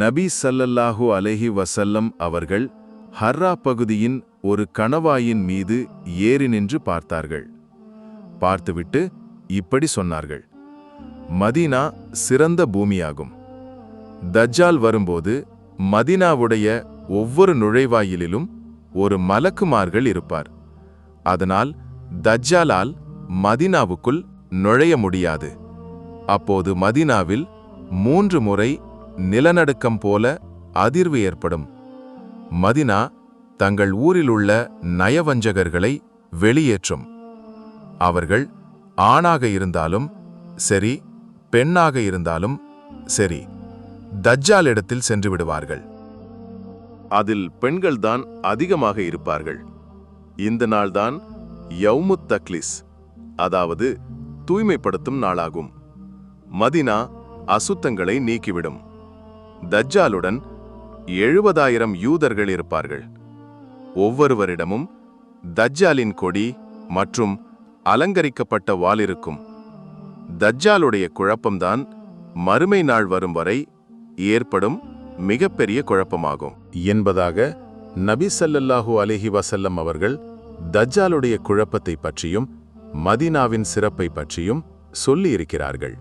நபி சல்லல்லாஹு அலைஹி வசல்லம் அவர்கள் ஹர்ரா பகுதியின் ஒரு கணவாயின் மீது ஏறி நின்று பார்த்தார்கள். பார்த்துவிட்டு இப்படி சொன்னார்கள். மதீனா சிறந்த பூமியாகும். தஜ்ஜால் வரும்போது மதீனாவுடைய ஒவ்வொரு நுழைவாயிலிலும் ஒரு மலக்குமார்கள் இருப்பார். அதனால் தஜ்ஜாலால் மதீனாவுக்குள் நுழைய முடியாது. அப்போது மதீனாவில் மூன்று முறை நிலநடுக்கம் போல அதிர்வு ஏற்படும். மதினா தங்கள் ஊரிலுள்ள நயவஞ்சகர்களை வெளியேற்றும். அவர்கள் ஆணாக இருந்தாலும் சரி பெண்ணாக இருந்தாலும் சரி தஜ்ஜால் இடத்தில் சென்று விடுவார்கள். அதில் பெண்கள்தான் அதிகமாக இருப்பார்கள். இந்த நாள்தான் யௌமுத் தக்லிஸ் அதாவது தூய்மைப்படுத்தும் நாளாகும். மதினா அசுத்தங்களை நீக்கிவிடும். தஜ்ஜாலுடன் எழுபதாயிரம் யூதர்கள் இருப்பார்கள். ஒவ்வொருவரிடமும் தஜ்ஜாலின் கொடி மற்றும் அலங்கரிக்கப்பட்ட வால் இருக்கும். தஜ்ஜாலுடைய குழப்பம்தான் மறுமை நாள் வரும் வரை ஏற்படும் மிகப்பெரிய குழப்பமாகும். என்பதாக நபி சல்லல்லாஹூ அலிஹி வசல்லம் அவர்கள் தஜ்ஜாலுடைய குழப்பத்தை பற்றியும் மதீனாவின் சிறப்பை பற்றியும் சொல்லியிருக்கிறார்கள்.